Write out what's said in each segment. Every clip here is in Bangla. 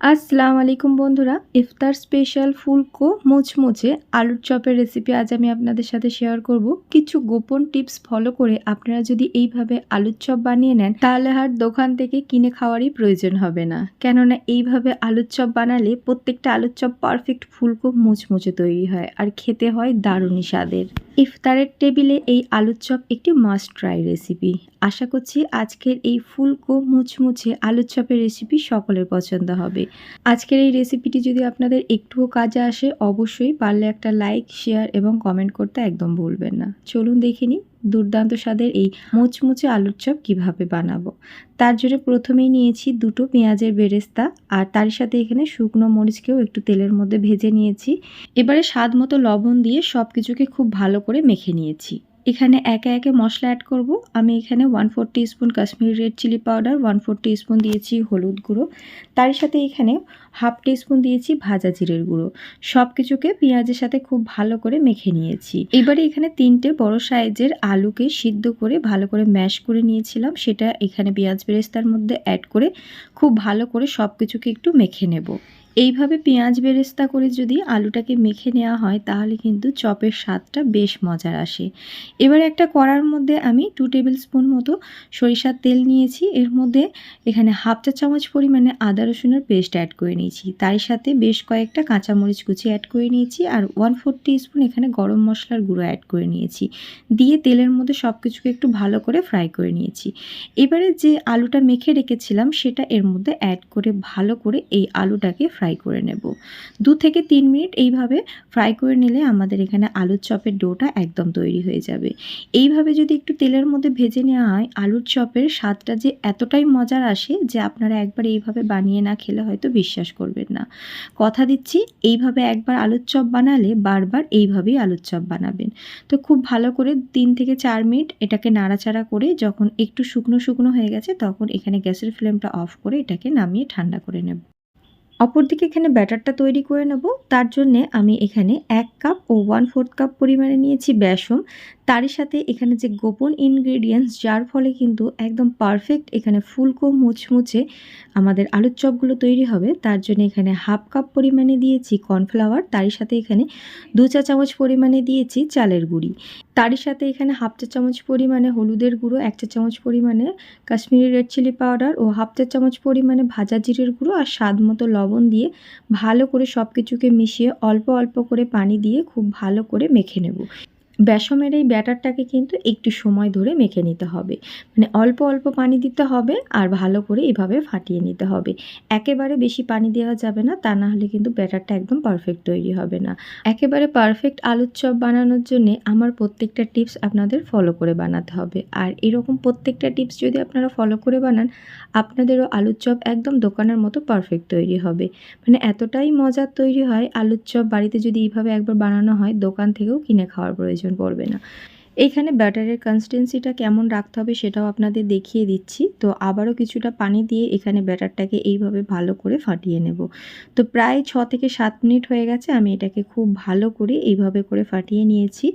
আসসালামু আলাইকুম বন্ধুরা। ইফতার স্পেশাল ফুলকো মুচমুচে আলুর চপের রেসিপি আজ আমি আপনাদের সাথে শেয়ার করব। কিছু গোপন টিপস ফলো করে আপনারা যদি এইভাবে আলুর চপ বানিয়ে নেন, তাহলে আর দোকান থেকে কিনে খাওয়ারই প্রয়োজন হবে না। কেননা এইভাবে আলুর চপ বানালে প্রত্যেকটা আলুর চপ পারফেক্ট ফুলকো মুচমুচে তৈরি হয়, আর খেতে হয় দারুণই স্বাদের। ইফতারের টেবিলে এই আলুর চপ একটি মাস্ট ট্রাই রেসিপি আশা করছি আজকের এই ফুলকো মুচমুচে আলুর চপের রেসিপি সকলের পছন্দ হবে। আজকের এই রেসিপিটি যদি আপনাদের একটুও কাজে আসে, অবশ্যই পারলে একটা লাইক শেয়ার এবং কমেন্ট করতে একদম ভুলবেন না। চলুন দেখে নিই দুর্দান্ত স্বাদের এই মুচমুচে আলুর চপ কীভাবে বানাবো? তার জন্য প্রথমেই নিয়েছি দুটো পেঁয়াজের বেরেস্তা আর তার সাথে এখানে শুকনো মরিচকেও একটু তেলের মধ্যে ভেজে নিয়েছি। এবারে স্বাদ মতো লবণ দিয়ে সব কিছুকে খুব ভালো করে মেখে নিয়েছি। এখানে একে একে মশলা অ্যাড করব। আমি এখানে one four spoon Kashmiri red chilli powder one four spoon দিয়েছি হলুদ গুঁড়ো। তার সাথে এখানে হাফ স্পুন দিয়েছি ভাজা জিরের গুঁড়ো। সব কিছুকে পেঁয়াজের সাথে খুব ভালো করে মেখে নিয়েছি। এবারে এখানে তিনটে বড় সাইজের আলুকে সিদ্ধ করে ভালো করে ম্যাশ করে নিয়েছিলাম। সেটা এখানে পেঁয়াজ বেরেস্তার মধ্যে অ্যাড করে খুব ভালো করে সব কিছুকে একটু মেখে নেব। এইভাবে পেঁয়াজ বেরেস্তা করে যদি আলুটাকে মেখে নেওয়া হয়, তাহলে কিন্তু চপের স্বাদটা বেশ মজার আসে। এবার একটা কড়ার মধ্যে আমি টু টেবিল স্পুন মতো সরিষার তেল নিয়েছি। এর মধ্যে এখানে হাফ চা চামচ পরিমাণে আদা রসুনের পেস্ট অ্যাড করে নিয়েছি তার সাথে বেশ কয়েকটা কাঁচামরিচ কুচি অ্যাড করে নিয়েছি আর ওয়ান ফোর স্পুন এখানে গরম মশলার গুঁড়ো অ্যাড করে নিয়েছি। দিয়ে তেলের মধ্যে সব কিছুকে একটু ভালো করে ফ্রাই করে নিয়েছি। এবারে যে আলুটা মেখে রেখেছিলাম, সেটা এর মধ্যে অ্যাড করে ভালো করে এই আলুটাকে ফ্রাই করে নেব। দু থেকে তিন মিনিট এইভাবে ফ্রাই করে নিলে আমাদের এখানে আলুর চপের ডোটা একদম তৈরি হয়ে যাবে। এইভাবে যদি একটু তেলের মধ্যে ভেজে নেওয়া হয়, আলুর চপের স্বাদটা যে এতটাই মজার আসে যে আপনারা একবার এইভাবে বানিয়ে না খেলে হয়তো বিশ্বাস করবেন না। কথা দিচ্ছি, এইভাবে একবার আলুর চপ বানালে বারবার এইভাবেই আলুর চপ বানাবেন। তো খুব ভালো করে তিন থেকে চার মিনিট এটাকে নাড়াচাড়া করে যখন একটু শুকনো শুকনো হয়ে গেছে তখন এখানে গ্যাসের ফ্লেমটা অফ করে এটাকে নামিয়ে ঠান্ডা করে নেব। অপরদিকে এখানে ব্যাটারটা তৈরি করে নেব। তার জন্যে আমি এখানে এক কাপ ও ওয়ান ফোর্থ কাপ পরিমাণে নিয়েছি বেসম তারই সাথে এখানে যে গোপন ইনগ্রেডিয়েন্টস যার ফলে কিন্তু একদম পারফেক্ট এখানে ফুলকো মুচমুচে আমাদের আলুর চপগুলো তৈরি হবে। তার জন্য এখানে হাফ কাপ পরিমাণে দিয়েছি কর্নফ্লাওয়ার তারই সাথে এখানে দু চা চামচ পরিমাণে দিয়েছি চালের গুঁড়ি। তারই সাথে এখানে হাফ চা চামচ পরিমাণে হলুদের গুঁড়ো, এক চা চামচ পরিমাণে কাশ্মীরি রেড চিলি পাউডার ও হাফ চা চামচ পরিমাণে ভাজা জিরের গুঁড়ো আর স্বাদ মতো লবণ দিয়ে ভালো করে সব কিছুকে মিশিয়ে অল্প অল্প করে পানি দিয়ে খুব ভালো করে মেখে নেব। বেসমের এই ব্যাটারটাকে কিন্তু একটু সময় ধরে মেখে নিতে হবে। মানে অল্প অল্প পানি দিতে হবে আর ভালো করে এভাবে ফাটিয়ে নিতে হবে। একেবারে বেশি পানি দেওয়া যাবে না, তা না হলে কিন্তু ব্যাটারটা একদম পারফেক্ট তৈরি হবে না। একেবারে পারফেক্ট আলুর চপ বানানোর জন্য আমার প্রত্যেকটা টিপস আপনাদের ফলো করে বানাতে হবে। আর এরকম প্রত্যেকটা টিপস যদি আপনারা ফলো করে বানান, আপনাদেরও আলুর চপ একদম দোকানের মতো পারফেক্ট তৈরি হবে। মানে এতটাই মজার তৈরি হয় আলুর চপ বাড়িতে যদি এইভাবে একবার বানানো হয়, দোকান থেকেও কিনে খাওয়ার প্রয়োজন প্রয়োজন পড়বে না। এইখানে ব্যাটারের কনসিস্টেন্সিটা কেমন রাখতে হবে সেটাও আপনাদের দেখিয়ে দিচ্ছি। তো আবারও কিছুটা পানি দিয়ে এখানে ব্যাটারটাকে এইভাবে ভালো করে ফাটিয়ে নেব। তো প্রায় ছ থেকে সাত মিনিট হয়ে গেছে, আমি এটাকে খুব ভালো করে এইভাবে করে ফাটিয়ে নিয়েছি।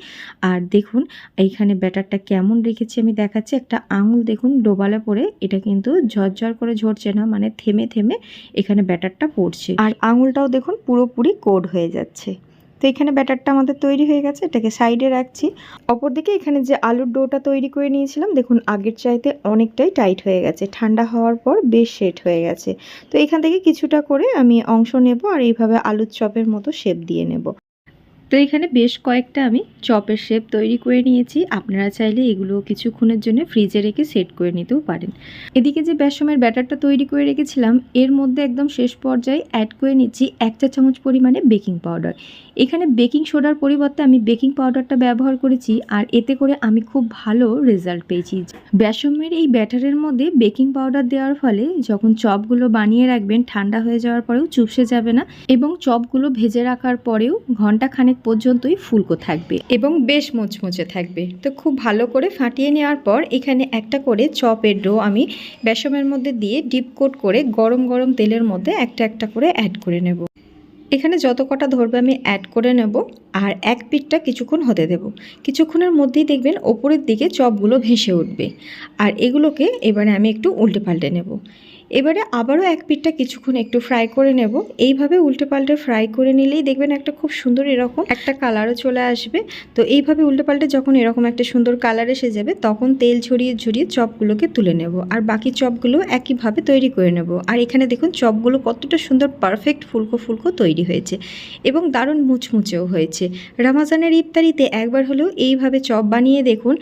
আর দেখুন, এইখানে ব্যাটারটা কেমন রেখেছি আমি দেখাচ্ছি। একটা আঙুল দেখুন, ডোবালে পরে এটা কিন্তু ঝরঝর করে ঝরছে না মানে থেমে থেমে এখানে ব্যাটারটা পড়ছে। আর আঙুলটাও দেখুন, পুরোপুরি কোড হয়ে যাচ্ছে। তো এখানে ব্যাটারটা আমাদের তৈরি হয়ে গেছে, এটাকে সাইডে রাখছি। অপরদিকে এখানে যে আলুর ডোটা তৈরি করে নিয়েছিলাম, দেখুন আগের চাইতে অনেকটাই টাইট হয়ে গেছে, ঠান্ডা হওয়ার পর বেশ সেট হয়ে গেছে। তো এখান থেকে কিছুটা করে আমি অংশ নেব আর এইভাবে আলুর চপের মতো শেপ দিয়ে নেব। তো এখানে বেশ কয়েকটা আমি চপের শেপ তৈরি করে নিয়েছি। আপনারা চাইলে এগুলো কিছুক্ষণের জন্য ফ্রিজে রেখে সেট করে নিতেও পারেন। এদিকে যে বেসমের ব্যাটারটা তৈরি করে রেখেছিলাম, এর মধ্যে একদম শেষ পর্যায়ে অ্যাড করে নিচ্ছি এক চা চামচ পরিমাণে বেকিং পাউডার এখানে বেকিং সোডার পরিবর্তে আমি বেকিং পাউডারটা ব্যবহার করেছি, আর এতে করে আমি খুব ভালো রেজাল্ট পেয়েছি। বেসমের এই ব্যাটারের মধ্যে বেকিং পাউডার দেওয়ার ফলে যখন চপগুলো বানিয়ে রাখবেন, ঠান্ডা হয়ে যাওয়ার পরেও চুপসে যাবে না এবং চপগুলো ভেজে রাখার পরেও ঘণ্টা খানেক পর্যন্তই ফুলকো থাকবে এবং বেশ মুচমুচে থাকবে। তো খুব ভালো করে ফাটিয়ে নেওয়ার পর এখানে একটা করে চপের ডো আমি বেসমের মধ্যে দিয়ে ডিপ কোট করে গরম গরম তেলের মধ্যে একটা একটা করে অ্যাড করে নেব। এখানে যত কটা ধরবে আমি অ্যাড করে নেব আর এক পিঠটা কিছুক্ষণ হতে দেব। কিছুক্ষণের মধ্যেই দেখবেন ওপরের দিকে চপগুলো ভেসে উঠবে। আর এগুলোকে এবারে আমি একটু উল্টে পাল্টে নেব। এবারে আবারও এক পিঠটা কিছুক্ষণ একটু ফ্রাই করে নেব। এইভাবে উল্টে পাল্টে ফ্রাই করে নিলেই দেখবেন একটা খুব সুন্দর এরকম একটা কালারও চলে আসবে। তো এইভাবে উল্টে পাল্টে যখন এরকম একটা সুন্দর কালার এসে যাবে, তখন তেল ঝরিয়ে ঝরিয়ে চপগুলোকে তুলে নেব। আর বাকি চপগুলো একইভাবে তৈরি করে নেব। আর এখানে দেখুন, চপগুলো কতটা সুন্দর পারফেক্ট ফুলকো ফুলকো তৈরি হয়েছে এবং দারুণ মুচমুচেও হয়েছে। রামাজানের ইফতারিতে একবার হলেও এইভাবে চপ বানিয়ে দেখুন,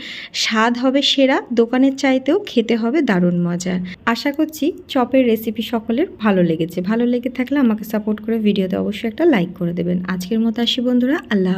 স্বাদ হবে সেরা, দোকানের চাইতেও খেতে হবে দারুণ মজা আশা করছি চপের রেসিপি সকলের ভালো লেগেছে। ভালো লেগে থাকলে আমাকে সাপোর্ট করে ভিডিওতে অবশ্যই একটা লাইক করে দেবেন। আজকের মতো আসি বন্ধুরা, আল্লাহ